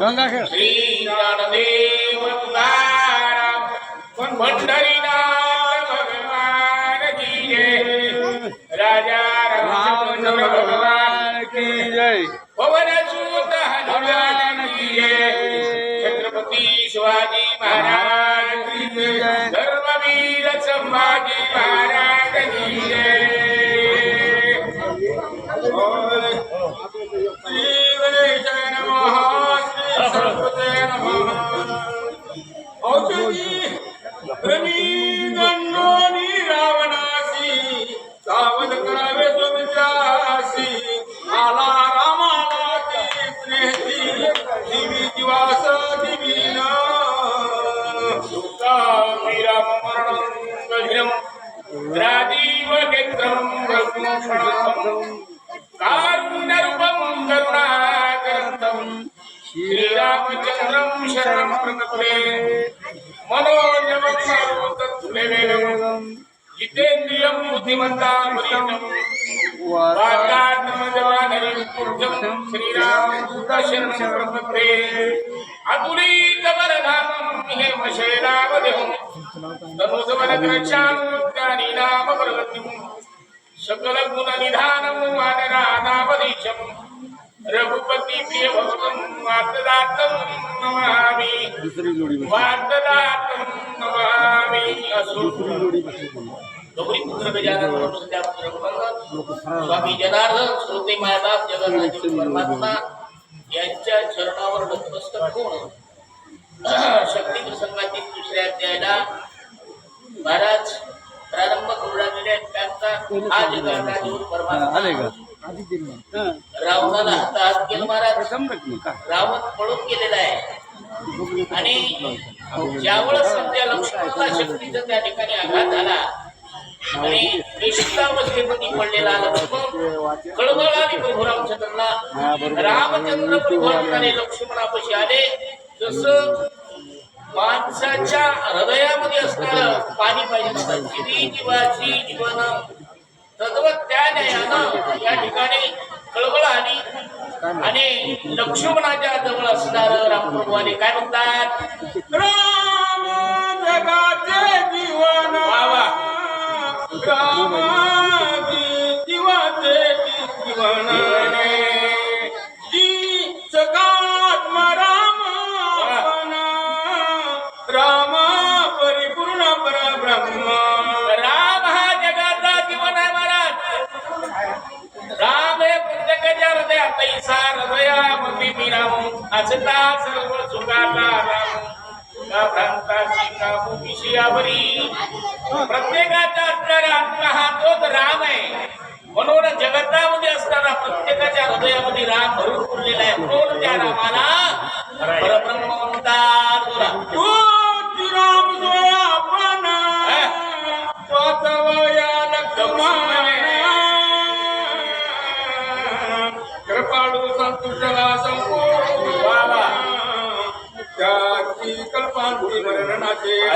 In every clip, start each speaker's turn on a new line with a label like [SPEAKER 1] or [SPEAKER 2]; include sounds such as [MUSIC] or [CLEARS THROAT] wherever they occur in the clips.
[SPEAKER 1] गंगाखेड
[SPEAKER 2] श्री ज्ञानदेव तुकाराम पंढरीनाथ भगवान की जय. राजा रामचंद्र भगवान
[SPEAKER 1] की जय.
[SPEAKER 2] पवन सुत हनुमान की जय. छत्रपती शिवाजी महाराज श्रीरामचन्द्रं शरणं प्रपद्ये मनोजवं सर्वतत्त्ववेदं जितेन्द्रियं बुद्धिमतां वरिष्ठं वातात्मजवानरिं पूज्यं श्रीरामदूतशरणं प्रपद्ये अतुलितबलधामं तनुजवन तनुजवनद्रक्षानुद्यानि नाम प्रगतिम सकल प्रगतिम् सकलगुणनिधानं वानरानामधीशम् रघुपति प्रिय भगवं नमामि.
[SPEAKER 1] दुसरी जोडी
[SPEAKER 2] नमामि.
[SPEAKER 1] दुसरी जोडी?
[SPEAKER 2] गौरी पुत्र गजानन स्वामी जनार्दन श्रोते मायबाप जगन्नाथ परमात्मा यांच्या चरणावर नतमस्तक होऊन [CLEARS THROAT] शक्ती प्रसंगातील दुसऱ्या अध्यायाला महाराज प्रारंभ करू लागलेले आहेत. त्यांचा
[SPEAKER 1] हा, आले का
[SPEAKER 2] परमात्मा.
[SPEAKER 1] आधी दिली.
[SPEAKER 2] रावणाला हातात केलं महाराज. रावण पळून गेलेला आहे. आणि ज्यावेळेस सध्या लक्ष्मणाला शक्तीचा त्या ठिकाणी आघात झाला आणि निश्चितावस्थेमध्ये पडलेला लक्ष्मण कळवळा आणि प्रभू रामचंद्रला रामचंद्र प्रभू लक्ष्मणापाशी आले. जसं माणसाच्या हृदयामध्ये असणारं पाणी पाहिजे जीवाची जीवन तद्वत त्या न्यायानं या ठिकाणी कळवळ आली आणि लक्ष्मणाच्या जवळ असणार रामप्रभू आले काय म्हणतात? राम जगाचे जीवन. रामाची जीवाचे जीवन. जी सकात्म वाचता सर्व सुखाला राम का भ्रांताची का भूमिशियावरी प्रत्येकाचा असणारा आत्मा हा तोच राम आहे. म्हणून जगतामध्ये असताना प्रत्येकाच्या हृदयामध्ये राम भरून उरलेला आहे. म्हणून त्या रामाला त्याची कल्पांती वर्णनाचे.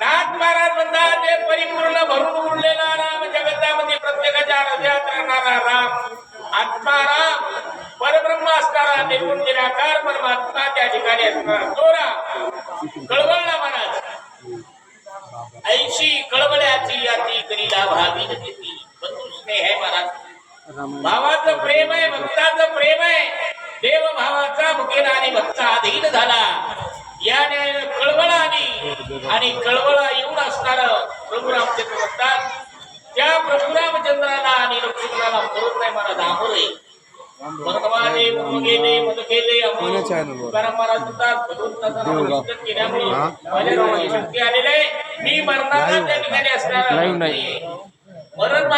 [SPEAKER 2] नाथ महाराज म्हणतात ते परिपूर्ण भरून उरलेला राम जगतामध्ये प्रत्येकाच्या हृदयात राहणारा राम आत्मा राम परब्रह्म असणारा निर्गुण निराकार परमात्मा त्या ठिकाणी असणारा. तो राम. कळवळला महाराज. ऐशी कळवळ्याची याती करीला भावी भावाचं प्रेम आहे भक्ताचं प्रेम आहे. देव भावाचा मुकेला आणि भक्ता अधीन झाला. याने कळवळ आली. आणि कळवळा येऊन असणार प्रभू रामचंद्र म्हणतात त्या प्रभू रामचंद्राला आणि लक्ष्मणाला बरोबर नाही मला दामोर? तुकाराम महाराज म्हणतात भगवंताचा केल्यामुळे माझ्या शक्ती आलेली मी मरणारा त्या ठिकाणी असणार
[SPEAKER 1] Live नाही.
[SPEAKER 2] मरण